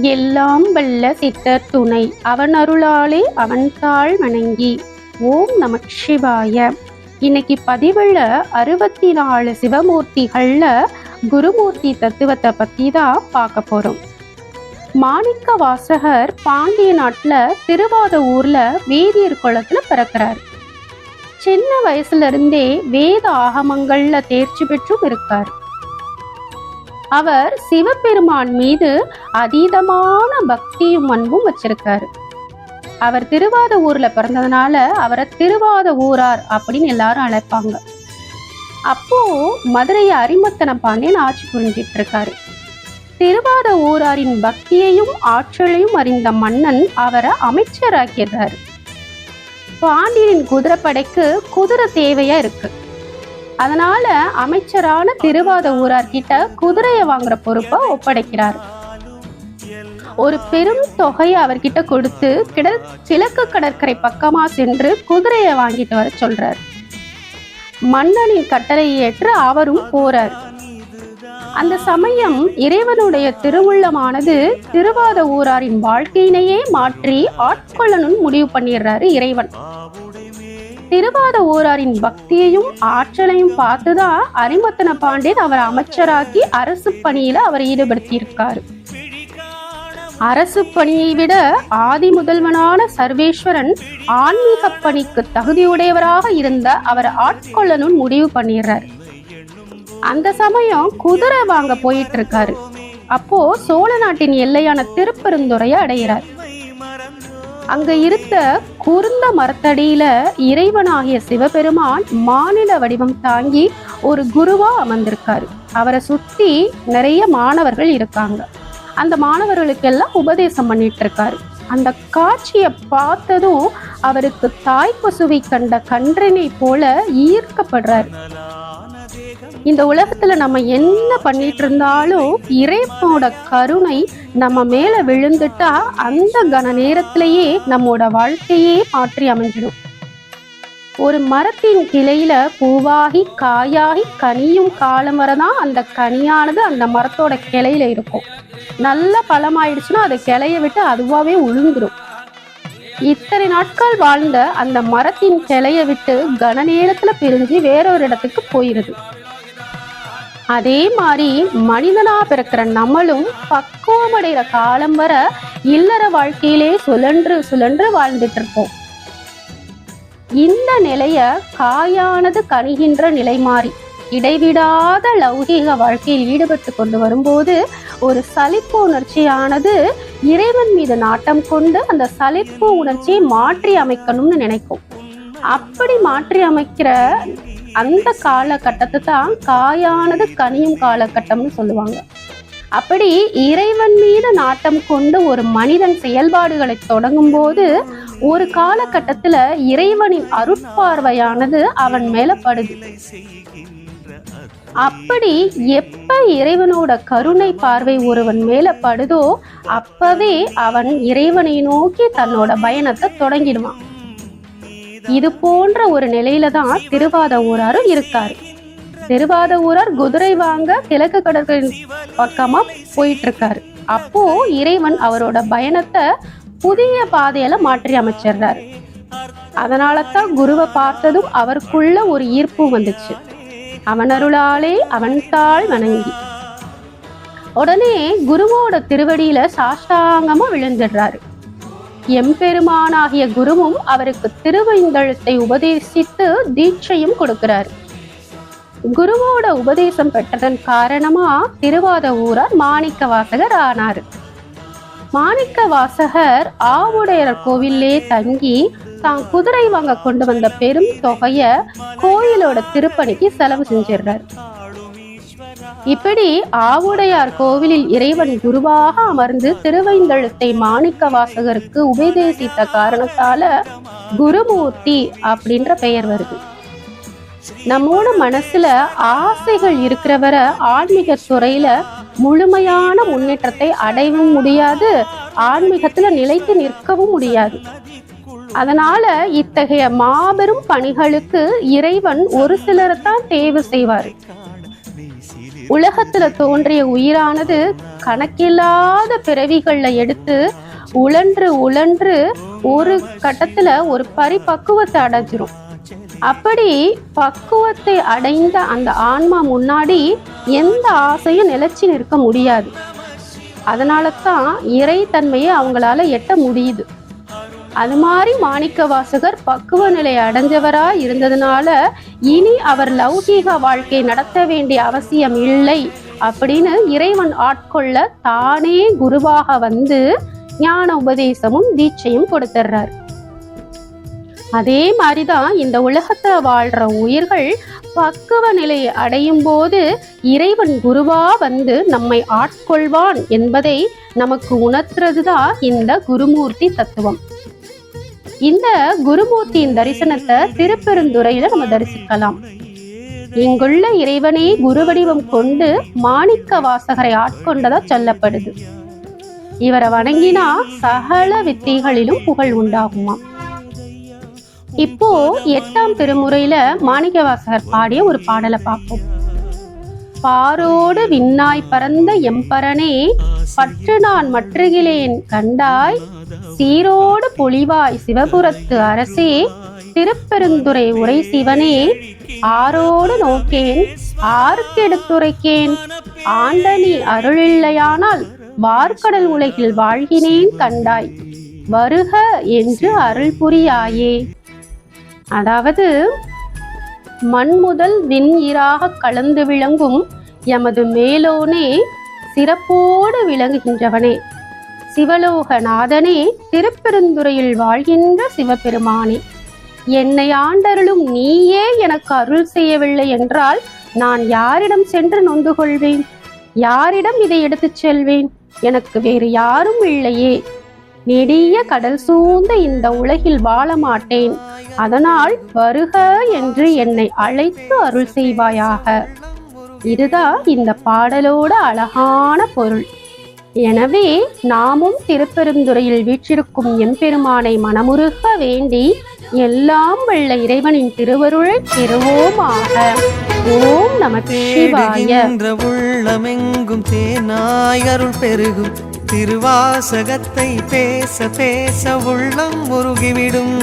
எல்லாம் வல்ல சித்தர் துணை. அவன் அருளாலே அவன் தாழ் வணங்கி. ஓம் நம சிவாய. இன்னைக்கு பதிவில் அறுபத்தி நாலு சிவமூர்த்திகள்ல குருமூர்த்தி தத்துவத்தை பத்தி தான் பார்க்க போறோம். மாணிக்க வாசகர் பாண்டிய நாட்டுல திருவாத ஊர்ல வேதியர் குளத்துல பிறக்கிறார். சின்ன வயசுல இருந்தே வேத ஆகமங்கள்ல தேர்ச்சி பெற்றும் இருக்கார். அவர் சிவபெருமான் மீது அதீதமான பக்தியும் அன்பும் வச்சிருக்காரு. அவர் திருவாத ஊர்ல பிறந்ததுனால அவரை திருவாத ஊரார் அப்படின்னு எல்லாரும் அழைப்பாங்க. அப்போ மதுரையை அரிமத்தன பாண்டியன் ஆட்சி புரிஞ்சிட்டு இருக்காரு. திருவாத ஊராரின் பக்தியையும் ஆற்றலையும் அறிந்த மன்னன் அவரை அமைச்சராக்கிடுறாரு. பாண்டியனின் குதிரைப்படைக்கு குதிரை தேவையா இருக்கு. அதனால அமைச்சரான திருவாத ஊரார் கிட்ட குதிரையை வாங்குற பொறுப்பை ஒப்படைக்கிறார். ஒரு பெரும் தொகையை அவர்கிட்ட கொடுத்து கிட கிழக்கு கடற்கரை பக்கமா சென்று குதிரையை வாங்கிட்டு வர சொல்றார். மன்னனின் கட்டளையை ஏற்று அவரும் போறார். அந்த சமயம் இறைவனுடைய திருவுள்ளமானது திருவாத ஊராரின் வாழ்க்கையினையே மாற்றி ஆட்கொள்ளணும்னு முடிவு பண்ணிடுறாரு இறைவன். திருவாத ஊராரின் பக்தியையும் ஆற்றலையும் பார்த்துதான் அரிமத்தன பாண்டியன் அவர் அமைச்சராக்கி அரசு பணியில அவர் ஈடுபடுத்தியிருக்காரு. அரசு பணியை விட ஆதி முதல்வனான சர்வேஸ்வரன் ஆன்மீக பணிக்கு தகுதியுடையவராக இருந்த அவர் ஆட்கொள்ளணும்னு முடிவு பண்ணிடுறாரு. அந்த சமயம் குதிரை வாங்க போயிட்டு இருக்காரு அப்போ சோழ நாட்டின் எல்லையான திருப்பெருந்துறையை அடைகிறார். அங்க இருந்த குருந்த மரத்தடியில இறைவனாகிய சிவபெருமான் மாநில வடிவம் தாங்கி ஒரு குருவா அமர்ந்திருக்காரு. அவரை சுத்தி நிறைய மாணவர்கள் இருக்காங்க. அந்த மாணவர்களுக்கெல்லாம் உபதேசம் பண்ணிட்டு இருக்காரு அந்த காட்சியை பார்த்ததும் அவருக்கு தாய் பசுவை கண்ட கன்றனை போல ஈர்க்கப்படுறாரு. இந்த உலகத்துல நம்ம என்ன பண்ணிட்டு இருந்தாலும் இறைவனோட கருணை நம்ம மேல விழுந்துட்டா அந்த கன நேரத்திலேயே நம்மோட வாழ்க்கையே மாற்றி அமைஞ்சிடும். ஒரு மரத்தின் கிளையில பூவாகி காயாகி கனியும் காலம் வரதான் அந்த கனியானது அந்த மரத்தோட கிளையில இருக்கும். நல்ல பழமாயிடுச்சுன்னா அதை கிளைய விட்டு அதுவாவே உளுந்துரும் இத்தனை நாட்கள் வாழ்ந்த அந்த மரத்தின் கிளையை விட்டு கன நேரத்துல பிரிஞ்சு வேறொரு இடத்துக்கு போயிருது. அதே மாதிரி மனிதனா பிறக்கிற நம்மளும் பக்குவமடைகிற காலம் வர இல்லற வாழ்க்கையிலே சுழன்று சுழன்று வாழ்ந்துட்டு இருப்போம் இந்த நிலைய காயானது கனிகின்ற நிலை மாறி. இடைவிடாத லௌகீக வாழ்க்கையில் ஈடுபட்டு கொண்டு வரும்போது ஒரு சலிப்பு உணர்ச்சியானது இறைவன் மீது நாட்டம் கொண்டு அந்த சலிப்பு உணர்ச்சியை மாற்றி அமைக்கணும்னு நினைக்கும். அப்படி மாற்றி அமைக்கிற அந்த காலகட்டத்தை தான் காயானது கனியும் காலகட்டம்னு சொல்லுவாங்க. அப்படி இறைவன் மீது நாட்டம் கொண்டு ஒரு மனிதன் செயல்பாடுகளை தொடங்கும் போது ஒரு காலகட்டத்துல இறைவனின் அருட்பார்வையானது அவன் மேல படுது. அப்படி எப்ப இறைவனோட கருணை பார்வை ஒருவன் மேல படுதோ அப்பவே அவன் இறைவனை நோக்கி தன்னோட பயணத்தை தொடங்கிடுவான். இது போன்ற ஒரு நிலையில தான் திருவாத ஊராரும் இருக்காரு. திருவாத ஊரார் குதிரை வாங்க கிழக்கு கடற்கரை பக்கமா போயிட்டு இருக்காரு அப்போ இறைவன் அவரோட பயணத்தை புதிய பாதையில மாற்றி அமைச்சிடுறாரு. அதனால தான் குருவை பார்த்ததும் அவருக்குள்ள ஒரு ஈர்ப்பு வந்துச்சு. அவனருளாலே அவன் தாழ் வணங்கி. உடனே குருவோட திருவடியில சாஷ்டாங்கமா விழுந்துடுறாரு. எம்பெருமானாகிய குருவும் அவருக்கு திருவைந்தழுத்தை உபதேசித்து தீட்சையும் கொடுக்கிறார். குருவோட உபதேசம் பெற்றதன் காரணமா திருவாத ஊரார் மாணிக்க வாசகர் ஆனார். மாணிக்க வாசகர் ஆவுடையர் கோவிலே தங்கி தான் குதிரை வாங்க கொண்டு வந்த பெரும் தொகைய கோயிலோட திருப்பணிக்கு செலவு செஞ்சிடுறார். இப்படி ஆவுடையார் கோவிலில் இறைவன் குருவாக அமர்ந்து திருவைந்தழுத்தை மாணிக்க வாசகருக்கு உபதேசித்த காரணத்தால குருமூர்த்தி அப்படின்ற பெயர் வருது. நம்மோட மனசுல ஆசைகள் இருக்கிறவரை ஆன்மீக துறையில முழுமையான முன்னேற்றத்தை அடையவும் முடியாது ஆன்மீகத்துல நிலைத்து நிற்கவும் முடியாது. அதனால இத்தகைய மாபெரும் பணிகளுக்கு இறைவன் ஒரு சிலரை தான் தேர்வு செய்வார். உலகத்துல தோன்றிய உயிரானது கணக்கில்லாத பிறவிகள்ல எடுத்து உழன்று உழன்று ஒரு கட்டத்துல ஒரு பரிபக்குவத்தை அடைஞ்சிரும். அப்படி பக்குவத்தை அடைந்த அந்த ஆன்மா முன்னாடி எந்த ஆசையும் நிலைச்சி நிற்க முடியாது. அதனால தான் இறைத்தன்மையை அவங்களால எட்ட முடியுது. அது மாதிரி மாணிக்க வாசகர் பக்குவ நிலை அடைஞ்சவரா இருந்ததுனால இனி அவர் லௌகீக வாழ்க்கை நடத்த வேண்டிய அவசியம் இல்லை அப்படின்னு இறைவன் ஆட்கொள்ள தானே குருவாக வந்து ஞான உபதேசமும் தீட்சையும் கொடுத்துட்றார் அதே மாதிரிதான் இந்த உலகத்துல வாழ்ற உயிர்கள் பக்குவ நிலையை அடையும் போது இறைவன் குருவா வந்து நம்மை ஆட்கொள்வான் என்பதை நமக்கு உணர்த்துறதுதான் இந்த குருமூர்த்தி தத்துவம். இந்த குருமூர்த்தியின் தரிசனத்தை திருப்பெருந்துறையில நம்ம தரிசிக்கலாம். இங்குள்ள இறைவனே குருவடிவம் கொண்டு மாணிக்க வாசகரை ஆட்கொண்டதா சொல்லப்படுது. இவரை வணங்கினா சகல வித்தைகளிலும் புகழ் உண்டாகுமா இப்போ எட்டாம் திருமுறையில மாணிக்கவாசகர் பாடிய ஒரு பாடலை பார்ப்போம். பாரோடு விண்ணாய் பறந்த எம்பரனே பற்று நான் மற்றுகிலேன் கண்டாய் சீரோடு பொலிவாய் சிவபுரத்து அரசே திருப்பெருந்துறை உரை சிவனே ஆரோடு நோக்கேன் ஆர்க்கெடுத்துரைக்கேன் ஆண்டனி அருளில்லையானால் வார்க்கடல் உலகில் வாழ்கினேன் கண்டாய் வருக என்று அருள் புரியாயே அதாவது மண் முதல் விண் ஈராக கலந்து விளங்கும் எமது மேலோனே சிறப்போடு விளங்குகின்றவனே. சிவலோகநாதனே திருப்பெருந்துறையில் வாழ்கின்ற சிவபெருமானே. என்னை ஆண்டருளும் நீயே எனக்கு அருள் செய்யவில்லை என்றால் நான் யாரிடம் சென்று நொந்து கொள்வேன்? யாரிடம் இதை எடுத்துச் செல்வேன்? எனக்கு வேறு யாரும் இல்லையே. நெடிய கடல் சூழ்ந்த இந்த உலகில் வாழ மாட்டேன் அதனால் வருக என்று என்னை அழைத்து அருள் செய்வாயாக. இதுதான் இந்த பாடலோட அழகான பொருள். எனவே நாமும் திருப்பெருந்துறையில் வீற்றிருக்கும் எம்பெருமானை மனமுருக வேண்டி எல்லாம் வெள்ள இறைவனின் திருவருளை பெறுவோமாக. ஓம் நமக்கு உள்ளமெங்கும் தேனாய் அருள் பெருகும். திருவாசகத்தை பேச பேச உள்ளம் முருகிவிடும்